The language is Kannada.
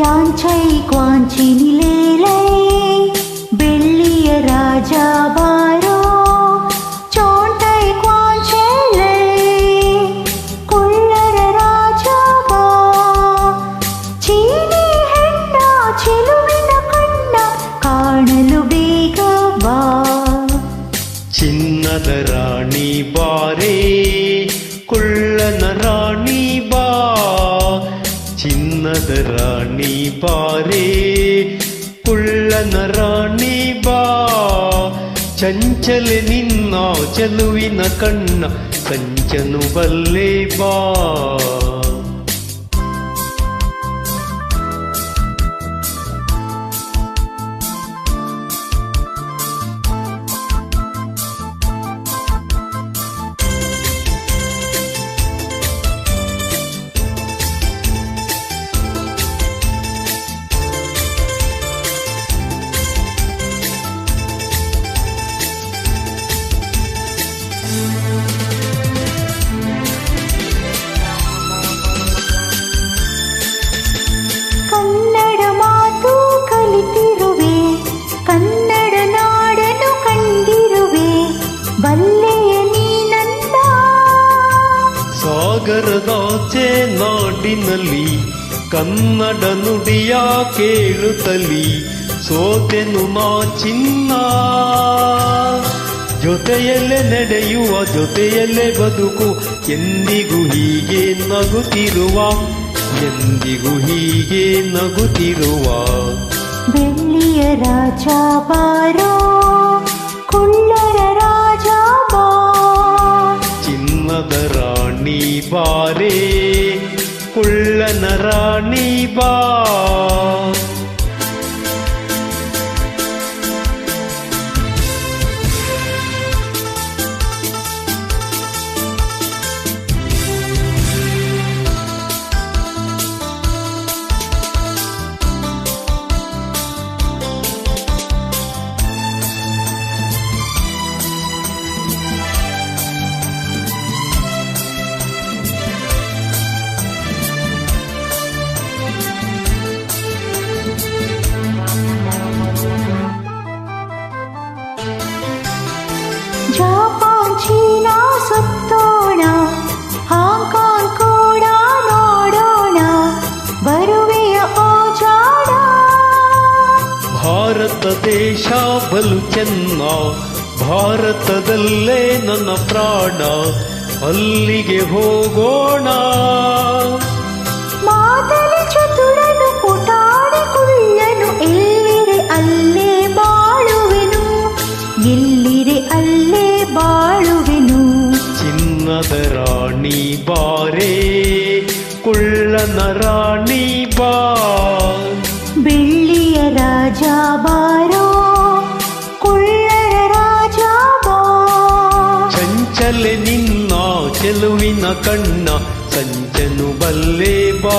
ಯಾಂಚೈ ಕ್ವಾಂಚಿನಿಲೇಲೈ ಬೆಳ್ಳಿಯ ರಾಜ ಬಾರೋ ಚೋಂಟೈ ಕ್ವಾಂಚೆಲೈ ಕುಳ್ಳರ ರಾಜ ಬಾ ಚೀನಿ ಹೆಣ್ಣ ಚೆಲುವಿನ ಕಣ್ಣ ಕಾಣಲು ಬೇಗ ಬಾ ಚಿನ್ನದ ರಾಣಿ ಬಾರೇ ಕುಳ್ಳನ ಚಿನ್ನದ ರಾಣಿ ಬಾರೇ ಕುಳ್ಳನ ರಾಣಿ ಬಾ ಚಂಚಲೆ ನಿನ್ನ ಚೆಲುವಿನ ಕಣ್ಣ ಸಂಚನು ಬಲ್ಲೆ ಬಾ ನಾಡಿನಲ್ಲಿ ಕನ್ನಡ ನುಡಿಯ ಕೇಳುತ್ತಲಿ ಸೋತೆನು ಮಾ ಚಿನ್ನ. ಜೊತೆಯಲ್ಲೇ ನಡೆಯುವ ಜೊತೆಯಲ್ಲೇ ಬದುಕು ಎಂದಿಗೂ ಹೀಗೆ ನಗುತ್ತಿರುವ ಎಂದಿಗೂ ಹೀಗೆ ನಗುತ್ತಿರುವ. ಬೆಳ್ಳಿಯ ರಾಜ ಬಾರೋ ಕುಳ್ಳರ ರಾಜ ಬಾ. ಚಿನ್ನದ ರಾಣಿ ಬಾರೇ ಕುಳ್ಳನ ರಾಣಿ ಭಾರತ ದೇಶ ಬಲು ಚೆನ್ನ. ಭಾರತದಲ್ಲೇ ನನ್ನ ಪ್ರಾಣ. ಅಲ್ಲಿಗೆ ಹೋಗೋಣ. ಮಾತಲಿ ಚತುರನು ಪುಟಾಣಿ ಕುಳ್ಳನು ಎಲ್ಲಿರೆ ಅಲ್ಲೇ ಬಾಳುವೆನು. ಎಲ್ಲಿರೆ ಅಲ್ಲೇ ಬಾಳುವೆನು. ಚಿನ್ನದ ರಾಣಿ ಬಾರೇ ಕುಳ್ಳನ ರಾಣಿ ಬಾ. ಬಾರೋ ಕುಳ್ಳರ ರಾಜ ಚಂಚಲೆ ನಿನ್ನ ಚೆಲುವಿನ ಕಣ್ಣ ಸಂಚನು ಬಲ್ಲೆ ಬಾ.